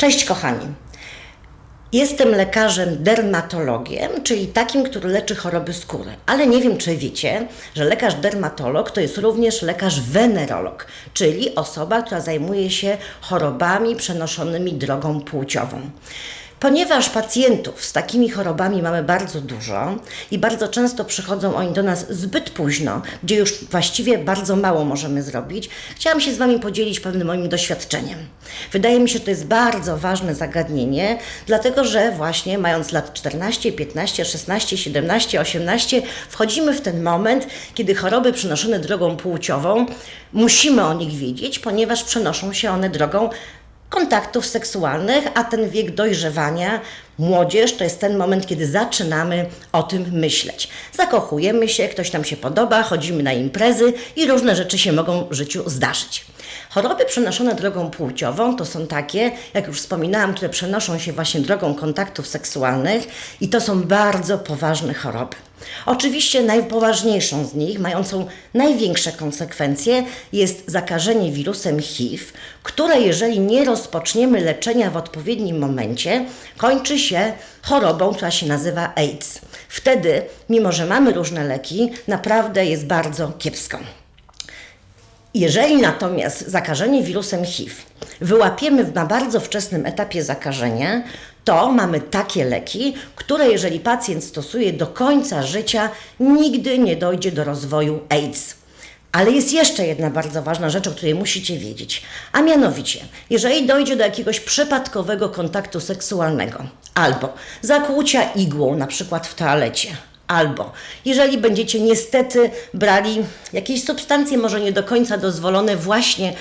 Cześć kochani. Jestem lekarzem dermatologiem, czyli takim, który leczy choroby skóry. Ale nie wiem, czy wiecie, że lekarz dermatolog to jest również lekarz wenerolog, czyli osoba, która zajmuje się chorobami przenoszonymi drogą płciową. Ponieważ pacjentów z takimi chorobami mamy bardzo dużo i bardzo często przychodzą oni do nas zbyt późno, gdzie już właściwie bardzo mało możemy zrobić, chciałam się z Wami podzielić pewnym moim doświadczeniem. Wydaje mi się, że to jest bardzo ważne zagadnienie, dlatego że właśnie mając lat 14, 15, 16, 17, 18, wchodzimy w ten moment, kiedy choroby przenoszone drogą płciową, musimy o nich wiedzieć, ponieważ przenoszą się one drogą kontaktów seksualnych, a ten wiek dojrzewania, młodzież, to jest ten moment, kiedy zaczynamy o tym myśleć. Zakochujemy się, ktoś nam się podoba, chodzimy na imprezy i różne rzeczy się mogą w życiu zdarzyć. Choroby przenoszone drogą płciową to są takie, jak już wspominałam, które przenoszą się właśnie drogą kontaktów seksualnych i to są bardzo poważne choroby. Oczywiście najpoważniejszą z nich, mającą największe konsekwencje, jest zakażenie wirusem HIV, które jeżeli nie rozpoczniemy leczenia w odpowiednim momencie, kończy się chorobą, która się nazywa AIDS. Wtedy, mimo że mamy różne leki, naprawdę jest bardzo kiepsko. Jeżeli natomiast zakażenie wirusem HIV wyłapiemy na bardzo wczesnym etapie zakażenia, to mamy takie leki, które jeżeli pacjent stosuje do końca życia, nigdy nie dojdzie do rozwoju AIDS. Ale jest jeszcze jedna bardzo ważna rzecz, o której musicie wiedzieć. A mianowicie, jeżeli dojdzie do jakiegoś przypadkowego kontaktu seksualnego albo zakłucia igłą, na przykład w toalecie, Albo jeżeli będziecie niestety brali jakieś substancje, może nie do końca dozwolone, właśnie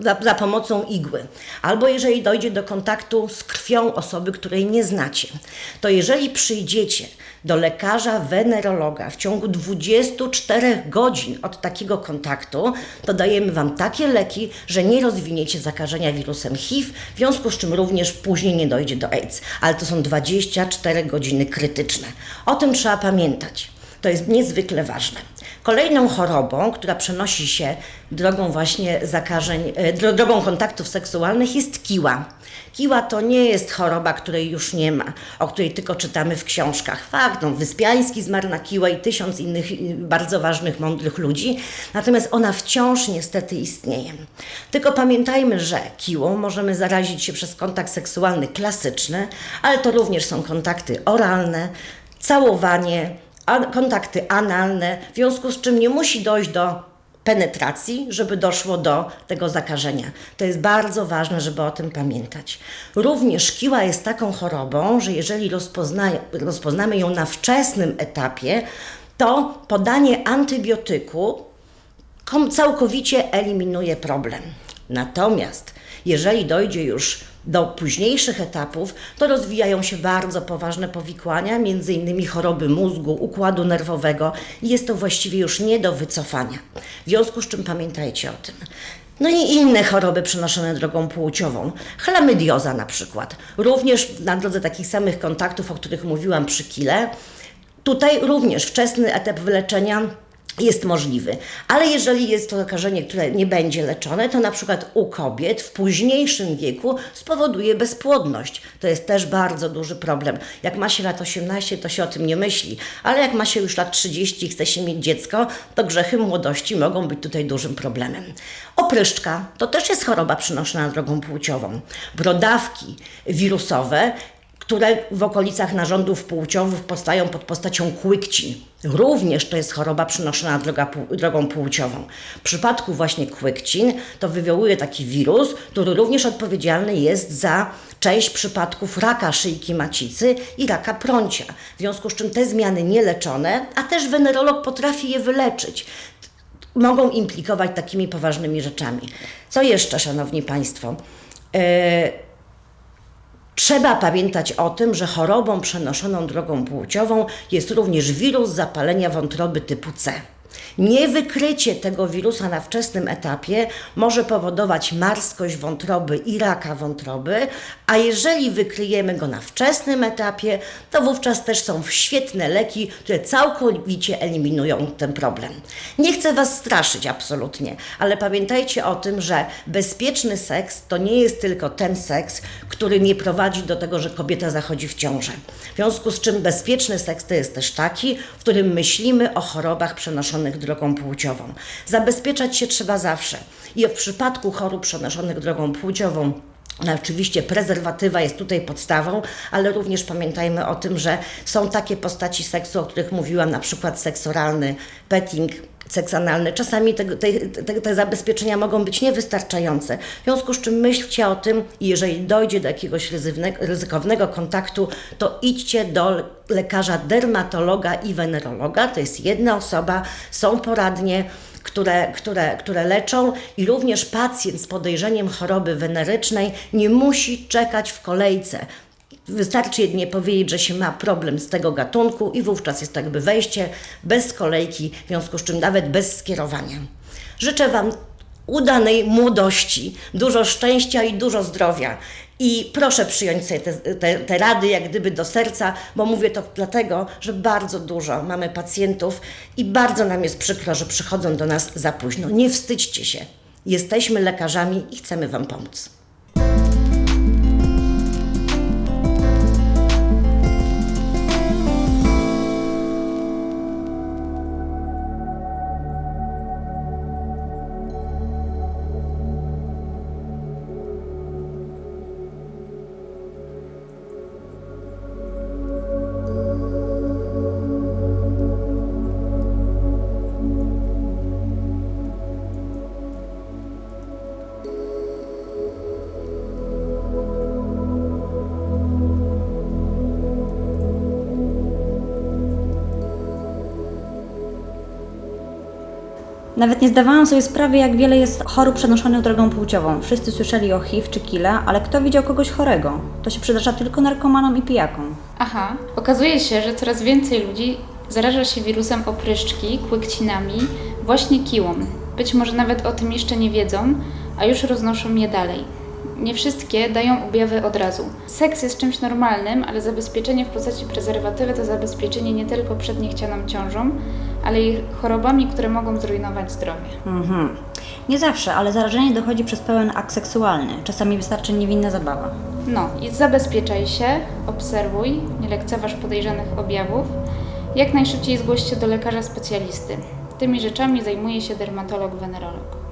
za, za, pomocą igły, albo jeżeli dojdzie do kontaktu z krwią osoby, której nie znacie, to jeżeli przyjdziecie do lekarza wenerologa w ciągu 24 godzin od takiego kontaktu, to dajemy Wam takie leki, że nie rozwiniecie zakażenia wirusem HIV, w związku z czym również później nie dojdzie do AIDS. Ale to są 24 godziny krytyczne. O tym trzeba pamiętać. To jest niezwykle ważne. Kolejną chorobą, która przenosi się drogą właśnie zakażeń, e, drogą kontaktów seksualnych jest kiła. Kiła to nie jest choroba, której już nie ma, o której tylko czytamy w książkach. Fakt, no, Wyspiański zmarł na kiłę i tysiąc innych bardzo ważnych, mądrych ludzi, natomiast ona wciąż niestety istnieje. Tylko pamiętajmy, że kiłą możemy zarazić się przez kontakt seksualny klasyczny, ale to również są kontakty oralne, całowanie, kontakty analne, w związku z czym nie musi dojść do penetracji, żeby doszło do tego zakażenia. To jest bardzo ważne, żeby o tym pamiętać. Również kiła jest taką chorobą, że jeżeli rozpozna, rozpoznamy ją na wczesnym etapie, to podanie antybiotyku całkowicie eliminuje problem. Natomiast jeżeli dojdzie już do późniejszych etapów, to rozwijają się bardzo poważne powikłania, innymi choroby mózgu, układu nerwowego i jest to właściwie już nie do wycofania. W związku z czym pamiętajcie o tym. No i inne choroby przenoszone drogą płciową. Chlamydioza na przykład. Również na drodze takich samych kontaktów, o których mówiłam przy kile. Tutaj również wczesny etap wyleczenia jest możliwy. Ale jeżeli jest to zakażenie, które nie będzie leczone, to na przykład u kobiet w późniejszym wieku spowoduje bezpłodność. To jest też bardzo duży problem. Jak ma się lat 18, to się o tym nie myśli, ale jak ma się już lat 30 i chce się mieć dziecko, to grzechy młodości mogą być tutaj dużym problemem. Opryszczka to też jest choroba przynoszona drogą płciową. Brodawki wirusowe które w okolicach narządów płciowych powstają pod postacią kłykcin. Również to jest choroba przynoszona droga, drogą płciową. W przypadku właśnie kłykcin to wywołuje taki wirus, który również odpowiedzialny jest za część przypadków raka szyjki macicy i raka prącia. W związku z czym te zmiany nieleczone, a też wenerolog potrafi je wyleczyć mogą implikować takimi poważnymi rzeczami. Co jeszcze, Szanowni Państwo? Yy, Trzeba pamiętać o tym, że chorobą przenoszoną drogą płciową jest również wirus zapalenia wątroby typu C. Niewykrycie tego wirusa na wczesnym etapie może powodować marskość wątroby i raka wątroby, a jeżeli wykryjemy go na wczesnym etapie, to wówczas też są świetne leki, które całkowicie eliminują ten problem. Nie chcę Was straszyć absolutnie, ale pamiętajcie o tym, że bezpieczny seks to nie jest tylko ten seks, który nie prowadzi do tego, że kobieta zachodzi w ciążę. W związku z czym bezpieczny seks to jest też taki, w którym myślimy o chorobach przenoszonych drogą płciową. Zabezpieczać się trzeba zawsze. I w przypadku chorób przenoszonych drogą płciową no, Oczywiście prezerwatywa jest tutaj podstawą, ale również pamiętajmy o tym, że są takie postaci seksu, o których mówiłam, na przykład seks oralny, petting, seks. Czasami te, te, te, te zabezpieczenia mogą być niewystarczające. W związku z czym myślcie o tym jeżeli dojdzie do jakiegoś ryzykownego kontaktu, to idźcie do lekarza dermatologa i wenerologa. To jest jedna osoba, są poradnie które, które, które leczą i również pacjent z podejrzeniem choroby wenerycznej nie musi czekać w kolejce. Wystarczy jedynie powiedzieć, że się ma problem z tego gatunku i wówczas jest to jakby wejście bez kolejki, w związku z czym nawet bez skierowania. Życzę Wam udanej młodości, dużo szczęścia i dużo zdrowia. I proszę przyjąć sobie te, te, te rady jak gdyby do serca, bo mówię to dlatego, że bardzo dużo mamy pacjentów i bardzo nam jest przykro, że przychodzą do nas za późno. Nie wstydźcie się. Jesteśmy lekarzami i chcemy Wam pomóc. Nawet nie zdawałam sobie sprawy, jak wiele jest chorób przenoszonych drogą płciową. Wszyscy słyszeli o HIV czy kile, ale kto widział kogoś chorego? To się przydarza tylko narkomanom i pijakom. Aha, okazuje się, że coraz więcej ludzi zaraża się wirusem opryszczki, kłykcinami, właśnie kiłą. Być może nawet o tym jeszcze nie wiedzą, a już roznoszą je dalej. Nie wszystkie dają objawy od razu. Seks jest czymś normalnym, ale zabezpieczenie w postaci prezerwatywy to zabezpieczenie nie tylko przed niechcianą ciążą, ale i chorobami, które mogą zrujnować zdrowie. Mhm. Nie zawsze, ale zarażenie dochodzi przez pełen akt seksualny. Czasami wystarczy niewinna zabawa. No i zabezpieczaj się, obserwuj, nie lekceważ podejrzanych objawów. Jak najszybciej zgłoś się do lekarza specjalisty. Tymi rzeczami zajmuje się dermatolog-wenerolog.